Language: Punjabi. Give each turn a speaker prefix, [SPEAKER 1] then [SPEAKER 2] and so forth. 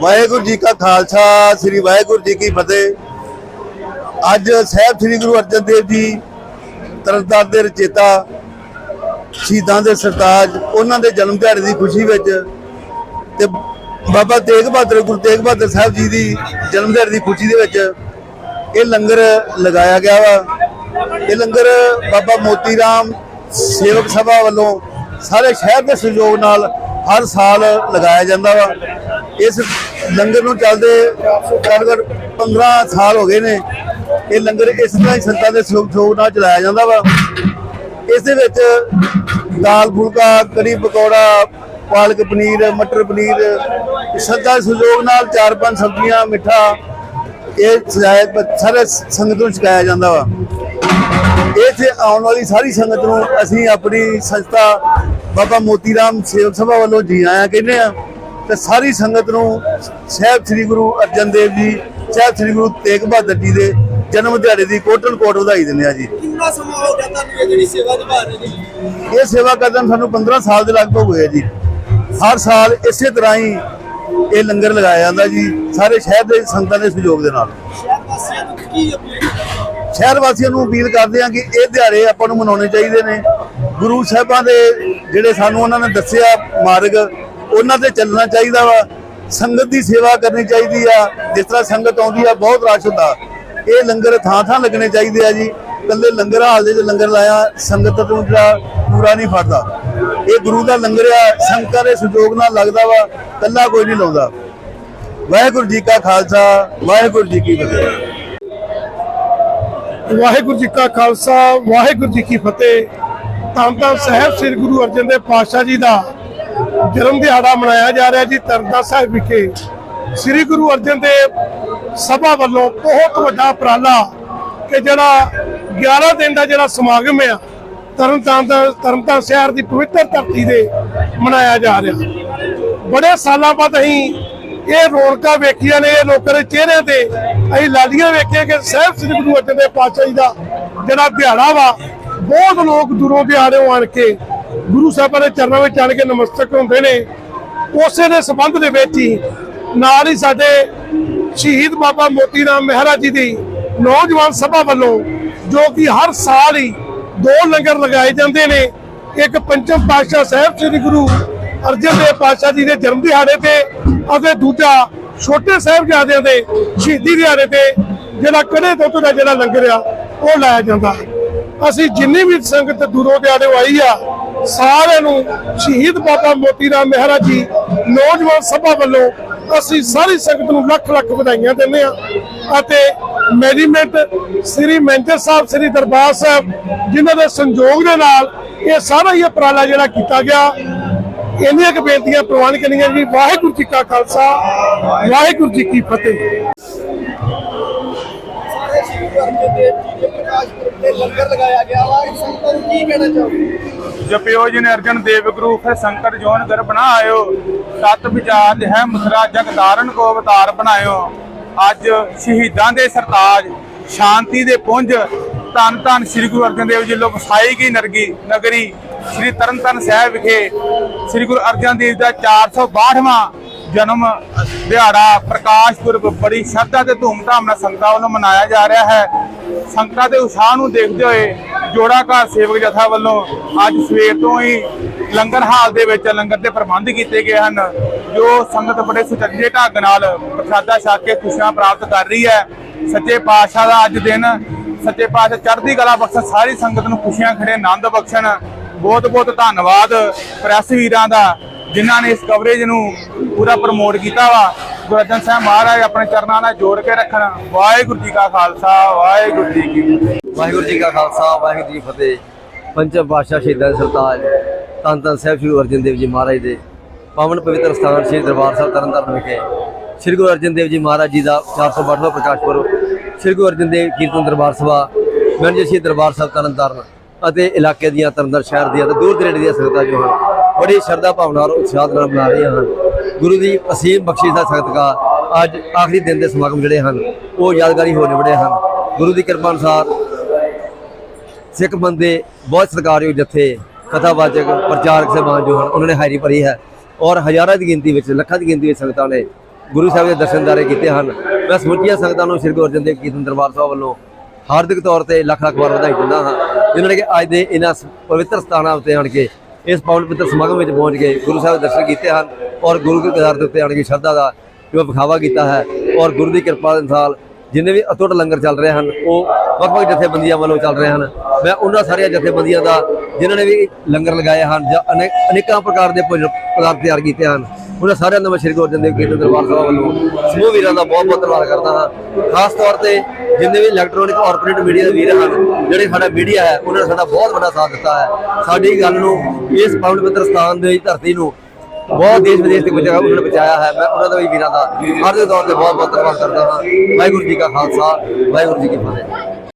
[SPEAKER 1] ਵਾਹਿਗੁਰੂ ਜੀ ਕਾ ਖਾਲਸਾ, ਸ੍ਰੀ ਵਾਹਿਗੁਰੂ ਜੀ ਕੀ ਫਤਿਹ। ਅੱਜ ਸਾਹਿਬ ਸ੍ਰੀ ਗੁਰੂ ਅਰਜਨ ਦੇਵ ਜੀ, ਤਰਨਤਾਰਨ ਦੇ ਰਚੇਤਾ, ਸ਼ਹੀਦਾਂ ਦੇ ਸਰਤਾਜ, ਉਹਨਾਂ ਦੇ ਜਨਮ ਦਿਹਾੜੇ ਦੀ ਖੁਸ਼ੀ ਵਿੱਚ ਤੇ ਬਾਬਾ ਤੇਗ ਬਹਾਦਰ, ਗੁਰੂ ਤੇਗ ਬਹਾਦਰ ਸਾਹਿਬ ਜੀ ਦੀ ਜਨਮ ਦਿਹਾੜੇ ਦੀ ਖੁਸ਼ੀ ਦੇ ਵਿੱਚ ਇਹ ਲੰਗਰ ਲਗਾਇਆ ਗਿਆ ਵਾ। ਇਹ ਲੰਗਰ ਬਾਬਾ ਮੋਤੀ ਰਾਮ ਸੇਵਕ ਸਭਾ ਵੱਲੋਂ ਸਾਰੇ ਸ਼ਹਿਰ ਦੇ ਸਹਿਯੋਗ ਨਾਲ ਹਰ ਸਾਲ ਲਗਾਇਆ ਜਾਂਦਾ ਵਾ। ਇਸ ਲੰਗਰ ਨੂੰ ਚੱਲਦੇ ਘੱਟੋ-ਘੱਟ 15 ਸਾਲ ਹੋ ਗਏ ਨੇ। ਇਹ ਲੰਗਰ ਇਸ ਤਰ੍ਹਾਂ ਹੀ ਸੰਤਾਂ ਦੇ ਸਹਿਯੋਗ ਨਾਲ ਚਲਾਇਆ ਜਾਂਦਾ ਵਾ। ਇਸ ਦੇ ਵਿੱਚ ਦਾਲ, ਫੁਲਕਾ, ਕੜੀ, ਪਕੌੜਾ, ਪਾਲਕ ਪਨੀਰ, ਮਟਰ ਪਨੀਰ ਸੱਦਾ ਸਹਿਯੋਗ ਨਾਲ ਚਾਰ ਪੰਜ ਸਬਜ਼ੀਆਂ, ਮਿੱਠਾ, ਇਹ ਸਜਾਇਆ ਸਾਰੇ ਸੰਗਤ ਨੂੰ ਛਕਾਇਆ ਜਾਂਦਾ ਵਾ। ਇੱਥੇ ਆਉਣ ਵਾਲੀ ਸਾਰੀ ਸੰਗਤ ਨੂੰ ਅਸੀਂ ਆਪਣੀ ਸੰਸਥਾ ਬਾਬਾ ਮੋਤੀ ਰਾਮ ਸੇਵਕ ਸਭਾ ਵੱਲੋਂ ਜੀ ਆਇਆਂ ਕਹਿੰਦੇ ਆ। ਤੇ ਸਾਰੀ ਸੰਗਤ ਨੂੰ ਸਾਹਿਬ ਸ੍ਰੀ ਗੁਰੂ ਅਰਜਨ ਦੇਵ ਜੀ ਸਾਹਿਬ ਸ੍ਰੀ ਗੁਰੂ ਤੇਗ ਬਹਾਦਰ ਜੀ ਦੇ ਜਨਮ ਦਿਹਾੜੇ ਦੀ ਕੋਟਨ ਕੋਟ ਵਧਾਈ ਦਿੰਦੇ ਆ ਜੀ।
[SPEAKER 2] ਕਿੰਨਾ ਸਮਾਂ ਹੋ ਗਿਆ ਤੁਹਾਨੂੰ ਇਹ ਜਿਹੜੀ ਸੇਵਾ ਨਿਭਾ ਰਹੇ ਜੀ?
[SPEAKER 1] ਇਹ ਸੇਵਾ ਕਰਦੇ ਸਾਨੂੰ 15 ਸਾਲ ਦੇ ਲਗਭਗ ਹੋਏ ਆ ਜੀ। ਹਰ ਸਾਲ ਇਸੇ ਤਰ੍ਹਾਂ ਹੀ ਇਹ ਲੰਗਰ ਲਗਾਇਆ ਜਾਂਦਾ ਜੀ ਸਾਰੇ ਸ਼ਹਿਰ ਦੇ ਸੰਗਤਾਂ ਦੇ ਸਹਿਯੋਗ ਦੇ ਨਾਲ।
[SPEAKER 2] ਸ਼ਹਿਰ ਵਾਸੀਆਂ ਨੂੰ ਅਪੀਲ ਕਰਨਾ
[SPEAKER 1] ਸ਼ਹਿਰ ਵਾਸੀਆਂ ਨੂੰ ਅਪੀਲ ਕਰਦੇ ਹਾਂ ਕਿ ਇਹ ਦਿਹਾੜੇ ਆਪਾਂ ਨੂੰ ਮਨਾਉਣੇ ਚਾਹੀਦੇ ਨੇ। ਗੁਰੂ ਸਾਹਿਬਾਂ ਦੇ ਜਿਹੜੇ ਸਾਨੂੰ ਉਹਨਾਂ ਨੇ ਦੱਸਿਆ ਮਾਰਗ ਉਹਨਾਂ ਤੇ ਚੱਲਣਾ ਚਾਹੀਦਾ ਵਾ। ਸੰਗਤ ਦੀ ਸੇਵਾ ਕਰਨੀ ਚਾਹੀਦੀ ਆ। ਜਿਸ ਤਰ੍ਹਾਂ ਸੰਗਤ ਆਉਂਦੀ ਆ, ਬਹੁਤ ਰਸ਼ ਹੁੰਦਾ। ਇਹ ਲੰਗਰ ਥਾਂ ਥਾਂ ਲੱਗਣੇ ਚਾਹੀਦੇ ਆ ਜੀ। ਇਕੱਲੇ ਲੰਗਰ ਹਾਲ ਦੇ ਵਿੱਚ ਲੰਗਰ ਲਾਇਆ, ਸੰਗਤ ਤੋਂ ਜਿਹੜਾ ਪੂਰਾ ਨਹੀਂ ਫੜਦਾ। ਇਹ ਗੁਰੂ ਦਾ ਲੰਗਰ ਆ, ਸੰਗਤਾਂ ਦੇ ਸਹਿਯੋਗ ਨਾਲ ਲੱਗਦਾ ਵਾ, ਇਕੱਲਾ ਕੋਈ ਨਹੀਂ ਲਾਉਂਦਾ। ਵਾਹਿਗੁਰੂ ਜੀ ਕਾ ਖਾਲਸਾ, ਵਾਹਿਗੁਰੂ ਜੀ ਕੀ ਫਤਿਹ।
[SPEAKER 3] ਵਾਹਿਗੁਰੂ ਜੀ ਕਾ ਖਾਲਸਾ, ਵਾਹਿਗੁਰੂ ਜੀ ਕੀ ਫਤਿਹ। ਧੰਨ ਧੰਨ ਸਾਹਿਬ ਸ੍ਰੀ ਗੁਰੂ ਅਰਜਨ ਦੇਵ ਪਾਤਸ਼ਾਹ ਜੀ ਦਾ ਜਨਮ ਦਿਹਾੜਾ ਮਨਾਇਆ ਜਾ ਰਿਹਾ ਜੀ ਤਰਨਤਾਰਨ ਸਾਹਿਬ ਵਿਖੇ। ਸ੍ਰੀ ਗੁਰੂ ਅਰਜਨ ਦੇਵ ਸਭਾ ਵੱਲੋਂ ਬਹੁਤ ਵੱਡਾ ਉਪਰਾਲਾ ਕਿ ਜਿਹੜਾ 11 ਦਿਨ ਦਾ ਜਿਹੜਾ ਸਮਾਗਮ ਆ, ਤਰਨਤਾਰਨ ਦਾ, ਤਰਨਤਾਰਨ ਸ਼ਹਿਰ ਦੀ ਪਵਿੱਤਰ ਧਰਤੀ ਦੇ ਮਨਾਇਆ ਜਾ ਰਿਹਾ। ਬੜੇ ਸਾਲਾਂ ਬਾਅਦ ਅਸੀਂ ਇਹ ਰੌਣਕਾਂ ਵੇਖੀਆਂ ਨੇ, ਇਹ ਲੋਕਾਂ ਦੇ ਚਿਹਰਿਆਂ ਤੇ ਅਸੀਂ ਲਾਲੀਆਂ ਵੇਖੀਆਂ ਕਿ ਸਾਹਿਬ ਸ੍ਰੀ ਗੁਰੂ ਅਰਜਨ ਦੇਵ ਪਾਤਸ਼ਾਹ ਜੀ ਦਾ ਜਿਹੜਾ ਦਿਹਾੜਾ ਵਾ, ਬਹੁਤ ਲੋਕ ਦੂਰੋਂ ਦਿਹਾੜਿਓਂ ਆਣ ਕੇ ਗੁਰੂ ਸਾਹਿਬਾਂ ਦੇ ਚਰਨਾਂ ਵਿੱਚ ਆਣ ਕੇ ਨਮਸਤਕ ਹੁੰਦੇ ਨੇ। ਉਸੇ ਦੇ ਸੰਬੰਧ ਦੇ ਵਿੱਚ ਹੀ ਨਾਲ ਹੀ ਸਾਡੇ ਸ਼ਹੀਦ ਬਾਬਾ ਮੋਤੀ ਰਾਮ ਮਹਿਰਾ ਜੀ ਦੀ ਨੌਜਵਾਨ ਸਭਾ ਵੱਲੋਂ ਜੋ ਕਿ ਹਰ ਸਾਲ ਹੀ ਦੋ ਲੰਗਰ ਲਗਾਏ ਜਾਂਦੇ ਨੇ। ਇੱਕ ਪੰਚਮ ਪਾਤਸ਼ਾਹ ਸਾਹਿਬ ਸ੍ਰੀ ਗੁਰੂ ਅਰਜਨ ਦੇਵ ਪਾਤਸ਼ਾਹ ਜੀ ਦੇ ਜਨਮ ਦਿਹਾੜੇ ਤੇ ਅਤੇ ਦੂਜਾ ਛੋਟੇ ਸਾਹਿਬਜ਼ਾਦਿਆਂ ਦੇ ਸ਼ਹੀਦੀ ਦਿਹਾੜੇ ਤੇ ਜਿਹੜਾ ਕੜੇ ਦੁੱਧ ਦਾ ਜਿਹੜਾ ਲੰਗਰ ਆ, ਉਹ ਲਾਇਆ ਜਾਂਦਾ। ਅਸੀਂ ਜਿੰਨੀ ਵੀ ਸੰਗਤ ਦੂਰੋਂ ਦਿਹਾੜੇ ਆਈ ਆ ਸਾਰਿਆਂ ਨੂੰ ਸ਼ਹੀਦ ਬਾਬਾ ਮੋਤੀ ਰਾਮ ਮਹਿਰਾ ਜੀ, ਨੌਜਵਾਨ ਸਭਾ ਵੱਲੋਂ ਅਸੀਂ ਸਾਰੀ ਸੰਗਤ ਨੂੰ ਲੱਖ ਲੱਖ ਵਧਾਈਆਂ ਦਿੰਦੇ ਆ ਅਤੇ ਮੈਨੇਜਮੈਂਟ ਸ੍ਰੀ ਮੈਨੇਜਰ ਸਾਹਿਬ, ਸ੍ਰੀ ਦਰਬਾਰ ਸਾਹਿਬ, ਜਿਨ੍ਹਾਂ ਦੇ ਸੰਯੋਗ ਦੇ ਨਾਲ ਇਹ ਸਾਰਾ ਹੀ ਉਪਰਾਲਾ ਜਿਹੜਾ ਕੀਤਾ ਗਿਆ, ਇੰਨੀਆਂ ਕੁ ਬੇਨਤੀਆਂ ਪ੍ਰਵਾਨ ਕਰਨੀਆਂ ਜੀ। ਵਾਹਿਗੁਰੂ ਜੀ ਕਾ ਖਾਲਸਾ, ਵਾਹਿਗੁਰੂ ਜੀ ਕੀ ਫਤਿਹ।
[SPEAKER 2] ਸਾਰੇ ਸ਼੍ਰੀ ਗੁਰੂ ਅਰਜਨ ਦੇਵ ਪ੍ਰਕਾਸ਼ ਪੁਰਬ ਤੇ ਲੰਗਰ ਲਗਾਇਆ ਗਿਆ ਵਾ। ਸੰਗਤਾਂ ਨੂੰ ਕੀ ਕਹਿਣਾ ਚਾਹੋਗੇ?
[SPEAKER 4] ਜਪਿਓ ਜਿਨ ਅਰਜਨ ਦੇਵ ਗੁਰੂ ਫਿਰ ਸੰਕਟ ਜੋਨ ਗਰ ਬਣਾਇਓ ਤਤ ਵਿਚਾਰ ਹੈ ਮਥੁਰਾ ਜਗ ਧਾਰਨ ਕੋ ਅਵਤਾਰ ਬਣਾਇਓ। ਅੱਜ ਸ਼ਹੀਦਾਂ ਦੇ ਸਰਤਾਜ, ਸ਼ਾਂਤੀ ਦੇ ਪੁੰਜ, ਧੰਨ ਧੰਨ ਸ੍ਰੀ ਗੁਰੂ ਅਰਜਨ ਦੇਵ ਜੀ ਲੋ ਵਸਾਈ ਗਈ ਨਰਗੀ, ਨਗਰੀ ਸ੍ਰੀ ਤਰਨਤਨ ਸਾਹਿਬ ਵਿਖੇ ਸ੍ਰੀ ਗੁਰੂ ਅਰਜਨ ਦੇਵ ਦਾ 462ਵਾਂ ਜਨਮ ਦਿਹਾੜਾ ਪ੍ਰਕਾਸ਼ ਪੁਰਬ ਬੜੀ ਸ਼ਰਧਾ ਤੇ ਧੂਮਧਾਮ ਨਾਲ ਸੰਗਤਾਂ ਵੱਲੋਂ ਮਨਾਇਆ ਜਾ ਰਿਹਾ ਹੈ। ਸੰਗਤਾਂ ਦੇ ਉਤਸ਼ਾਹ ਨੂੰ ਦੇਖਦੇ ਹੋਏ ਜੋੜਾ ਘਰ ਸੇਵਕ ਜਥਾ ਵੱਲੋਂ ਅੱਜ ਸਵੇਰ ਤੋਂ ਹੀ ਲੰਗਰ ਹਾਲ ਦੇ ਵਿੱਚ ਲੰਗਰ ਦੇ ਪ੍ਰਬੰਧ ਕੀਤੇ ਗਏ ਹਨ, ਜੋ ਸੰਗਤ ਬੜੇ ਸੁਚੱਜੇ ਢੰਗ ਨਾਲ ਪ੍ਰਸ਼ਾਦਾ ਛਕ ਕੇ ਖੁਸ਼ੀਆਂ ਪ੍ਰਾਪਤ ਕਰ ਰਹੀ ਹੈ। ਸੱਚੇ ਪਾਤਸ਼ਾਹ ਦਾ ਅੱਜ ਦਿਨ, ਸੱਚੇ ਪਾਤਸ਼ਾਹ ਚੜ੍ਹਦੀ ਕਲਾ ਬਖਸ਼ਣ, ਸਾਰੀ ਸੰਗਤ ਨੂੰ ਖੁਸ਼ੀਆਂ ਖੜੇ ਆਨੰਦ ਬਖਸ਼ਣ। ਬਹੁਤ ਬਹੁਤ ਧੰਨਵਾਦ ਪ੍ਰੈਸ ਵੀਰਾਂ ਦਾ, ਜਿਨ੍ਹਾਂ ਨੇ ਇਸ ਕਵਰੇਜ ਨੂੰ ਪੂਰਾ ਪ੍ਰਮੋਟ ਕੀਤਾ ਵਾ। ਗੁਰੂ ਅਰਜਨ ਸਾਹਿਬ ਮਹਾਰਾਜ ਆਪਣੇ ਚਰਨਾਂ ਨਾਲ ਜੋੜ ਕੇ ਰੱਖਣ। ਵਾਹਿਗੁਰੂ ਜੀ ਕਾ ਖਾਲਸਾ, ਵਾਹਿਗੁਰੂ ਜੀ ਕੀ
[SPEAKER 5] ਵਾਹਿਗੁਰੂ ਜੀ ਕਾ ਖਾਲਸਾ, ਵਾਹਿਗੁਰੂ ਜੀ ਕੀ ਫਤਿਹ। ਪੰਚਮ ਪਾਤਸ਼ਾਹ ਸ਼ਹੀਦਾਂ ਦੇ ਸਰਤਾਜ, ਧੰਨ ਧੰਨ ਸਾਹਿਬ ਸ੍ਰੀ ਅਰਜਨ ਦੇਵ ਜੀ ਮਹਾਰਾਜ ਦੇ। ਪਾਵਨ ਪਵਿੱਤਰ ਸਥਾਨ ਸ੍ਰੀ ਦਰਬਾਰ ਸਾਹਿਬ ਤਰਨਤਾਰਨ ਵਿਖੇ। ਸ੍ਰੀ ਗੁਰੂ ਅਰਜਨ ਦੇਵ ਜੀ ਮਹਾਰਾਜ ਜੀ ਦਾ 462ਵਾਂ ਪ੍ਰਕਾਸ਼ ਪੁਰਬ। ਸ੍ਰੀ ਗੁਰੂ ਅਰਜਨ ਦੇਵ ਕੀਰਤਨ ਦਰਬਾਰ ਸਭਾ, ਮੈਨੇਜਰ ਸ਼੍ਰੀ ਦਰਬਾਰ ਸਾਹਿਬ ਤਰਨਤਾਰਨ ਅਤੇ ਇਲਾਕੇ ਦੀਆਂ ਤਰਨਤਾਰਨ ਸ਼ਹਿਰ ਦੀਆਂ ਤੇ ਦੂਰ ਦਰੇੜੇ ਦੀਆਂ ਸੰਗਤਾਂ ਜੋ ਹਨ, ਬੜੀ ਸ਼ਰਧਾ ਭਾਵਨਾ ਔਰ ਉਤਸ਼ਾਹ ਨਾਲ ਮਨਾ ਰਹੀਆਂ ਹਨ। ਗੁਰੂ ਦੀ ਅਸੀਮ ਬਖਸ਼ਿਸ਼ ਦਾ ਸਦਕਾ ਅੱਜ ਆਖਰੀ ਦਿਨ ਦੇ ਸਮਾਗਮ ਜਿਹੜੇ ਹਨ, ਉਹ ਯਾਦਗਾਰੀ ਹੋ ਨਿਬੜੇ ਹਨ। ਗੁਰੂ ਦੀ ਕਿਰਪਾ ਅਨੁਸਾਰ ਸਿੱਖ ਬੰਦੇ ਬਹੁਤ ਸਤਿਕਾਰਯੋਗ ਜਥੇ ਕਥਾਵਾਚਕ, ਪ੍ਰਚਾਰਕ, ਸਹਿਬਾਨ ਜੋ ਹਨ, ਉਹਨਾਂ ਨੇ ਹਾਜ਼ਰੀ ਭਰੀ ਹੈ ਔਰ ਹਜ਼ਾਰਾਂ ਦੀ ਗਿਣਤੀ ਵਿੱਚ, ਲੱਖਾਂ ਦੀ ਗਿਣਤੀ ਵਿੱਚ ਸੰਗਤਾਂ ਨੇ ਗੁਰੂ ਸਾਹਿਬ ਦੇ ਦਰਸ਼ਨਦਾਰੇ ਕੀਤੇ ਹਨ। ਮੈਂ ਸਮੁੱਚੀਆਂ ਸੰਗਤਾਂ ਨੂੰ ਸ੍ਰੀ ਗੁਰੂ ਅਰਜਨ ਦੇਵ ਕੀਰਤਨ ਦਰਬਾਰ ਸਾਹਿਬ ਵੱਲੋਂ ਹਾਰਦਿਕ ਤੌਰ ਤੇ ਲੱਖ ਲੱਖ ਵਾਰ ਵਧਾਈ ਦਿੰਦਾ ਹਾਂ। ਜਿਨ੍ਹਾਂ ਨੇ ਕਿ ਅੱਜ ਦੇ ਇਹਨਾਂ ਸ- ਪਵਿੱਤਰ ਸਥਾਨਾਂ ਉੱਤੇ ਆਣ ਕੇ ਇਸ ਪਾਵਨ ਪਿੱਤਰ ਸਮਾਗਮ ਵਿੱਚ ਪਹੁੰਚ ਕੇ ਗੁਰੂ ਸਾਹਿਬ ਦੇ ਦਰਸ਼ਨ ਕੀਤੇ ਹਨ ਔਰ ਗੁਰੂ ਕੇ ਕਿਦਾਰ ਦੇ ਉੱਤੇ ਆਣ ਕੇ ਸ਼ਰਧਾ ਦਾ ਜੋ ਵਿਖਾਵਾ ਕੀਤਾ ਹੈ ਔਰ ਗੁਰੂ ਦੀ ਕਿਰਪਾ ਦੇ ਨਾਲ ਜਿੰਨੇ ਵੀ ਅਤੁੱਟ ਲੰਗਰ ਚੱਲ ਰਹੇ ਹਨ, ਉਹ ਵੱਖ-ਵੱਖ ਜਥੇਬੰਦੀਆਂ ਵੱਲੋਂ ਚੱਲ ਰਹੇ ਹਨ। ਮੈਂ ਉਹਨਾਂ ਸਾਰੀਆਂ ਜਥੇਬੰਦੀਆਂ ਦਾ, ਜਿਨ੍ਹਾਂ ਨੇ ਵੀ ਲੰਗਰ ਲਗਾਏ ਹਨ ਜਾਂ ਅਨੇ- ਅਨੇਕਾਂ ਪ੍ਰਕਾਰ ਦੇ ਭੋਜਨ ਪਦਾਰਥ ਤਿਆਰ ਕੀਤੇ ਹਨ, ਉਹਨਾਂ ਸਾਰਿਆਂ ਦਾ ਮੈਂ ਸ਼੍ਰੀ ਗੁਰੂ ਅਰਜਨ ਦੇਵ ਕੀਰਤਨ ਦਰਬਾਰ ਸਾਹਿਬ ਵੱਲੋਂ ਸਮੂਹ ਵੀਰਾਂ ਦਾ ਬਹੁਤ ਬਹੁਤ ਧੰਨਵਾਦ ਕਰਦਾ ਹਾਂ। ਖਾਸ ਤੌਰ ਤੇ ਜਿੰਨੇ ਵੀ ਇਲੈਕਟ੍ਰੋਨਿਕ ਆਰਪੋਰੇਟ ਮੀਡੀਆ ਦੇ ਵੀਰ ਹਨ, ਜਿਹੜੇ ਸਾਡਾ ਮੀਡੀਆ ਹੈ, ਉਹਨਾਂ ਨੇ ਸਾਡਾ ਬਹੁਤ ਵੱਡਾ ਸਾਥ ਦਿੱਤਾ ਹੈ। ਸਾਡੀ ਗੱਲ ਨੂੰ ਇਸ ਪਾਵਨ ਪਵਿੱਤਰ ਸਥਾਨ ਦੀ ਧਰਤੀ ਨੂੰ ਬਹੁਤ ਦੇਸ਼ ਵਿਦੇਸ਼ ਦੇ ਵਿੱਚ ਉਹਨਾਂ ਨੇ ਬਚਾਇਆ ਹੈ। ਮੈਂ ਉਹਨਾਂ ਦਾ ਵੀ ਵੀਰਾਂ ਦਾ ਹਰ ਦੇ ਤੌਰ ਤੇ ਬਹੁਤ ਬਹੁਤ ਧੰਨਵਾਦ ਕਰਦਾ ਹਾਂ। ਵਾਹਿਗੁਰੂ ਜੀ ਕਾ ਖਾਲਸਾ, ਵਾਹਿਗੁਰੂ ਜੀ ਕੀ ਫਤਿਹ।